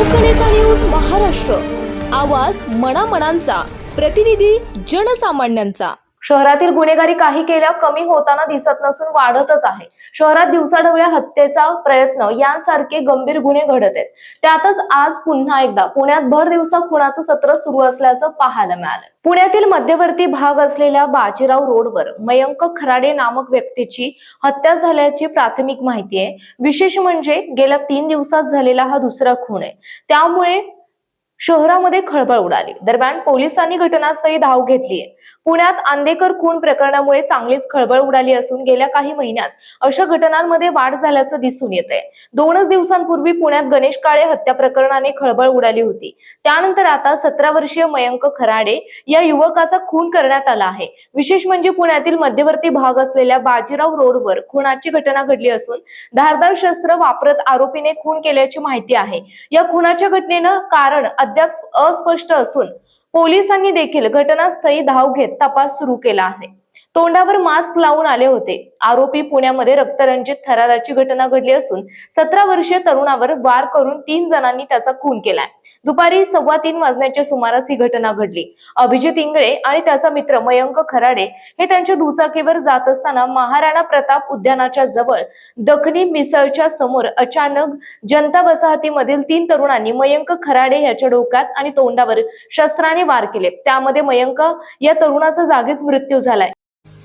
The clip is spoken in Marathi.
लोकनेता न्यूज महाराष्ट्र. आवाज मनामनांचा. प्रतिनिधी जनसामान्यांचा. शहरातील गुन्हेगारी काही केल्या कमी होताना दिसत नसून वाढतच आहे. शहरात दिवसाढवळ्या हत्येचा प्रयत्न यांसारखे गंभीर गुन्हे घडत आहेत. त्यातच आज पुन्हा एकदा पुण्यात भर दिवसा खुणाचं सत्र सुरू असल्याचं पाहायला मिळालं. पुण्यातील मध्यवर्ती भाग असलेल्या बाजीराव रोडवर मयंक खराडे नामक व्यक्तीची हत्या झाल्याची प्राथमिक माहिती आहे. विशेष म्हणजे गेल्या तीन दिवसात झालेला हा दुसरा खून आहे. त्यामुळे शहरामध्ये खळबळ उडाली. दरम्यान पोलिसांनी घटनास्थळी धाव घेतली आहे. पुण्यात आंदेकर खून प्रकरणामुळे चांगलीच खळबळ उडाली असून गेल्या काही महिन्यात अशा घटनांमध्ये वाढ झाल्याचं दिसून येत आहे दोनच दिवसांपूर्वी पुण्यात गणेश काळे हत्या प्रकरणाने खळबळ उडाली होती. त्यानंतर आता सतरा वर्षीय मयंक खराडे या युवकाचा खून करण्यात आला आहे. विशेष म्हणजे पुण्यातील मध्यवर्ती भाग असलेल्या बाजीराव रोडवर खुनाची घटना घडली असून धारदार शस्त्र वापरत आरोपीने खून केल्याची माहिती आहे. या खुनाच्या घटनेनं कारण अद्याप अस्पष्ट असून पोलिसांनी देखील घटनास्थळी धाव घेत तपास सुरू केला आहे. तोंडावर मास्क लावून आले होते. आरोपी पुण्यामध्ये रक्तरंजित थराराची घटना घडली असून सतरा वर्षीय तरुणावर वार करून तीन जणांनी त्याचा खून केलाय. दुपारी सव्वा तीन वाजण्याच्या सुमारास ही घटना घडली. अभिजित इंगळे आणि त्याचा मित्र मयंक खराडे हे त्यांच्या दुचाकीवर जात असताना महाराणा प्रताप उद्यानाच्या जवळ दखनी मिसळच्या समोर अचानक जनता वसाहतीमधील तीन तरुणांनी मयंक खराडे याच्या डोक्यात आणि तोंडावर शस्त्राने वार केले. त्यामध्ये मयंक या तरुणाचा जागीच मृत्यू झालाय.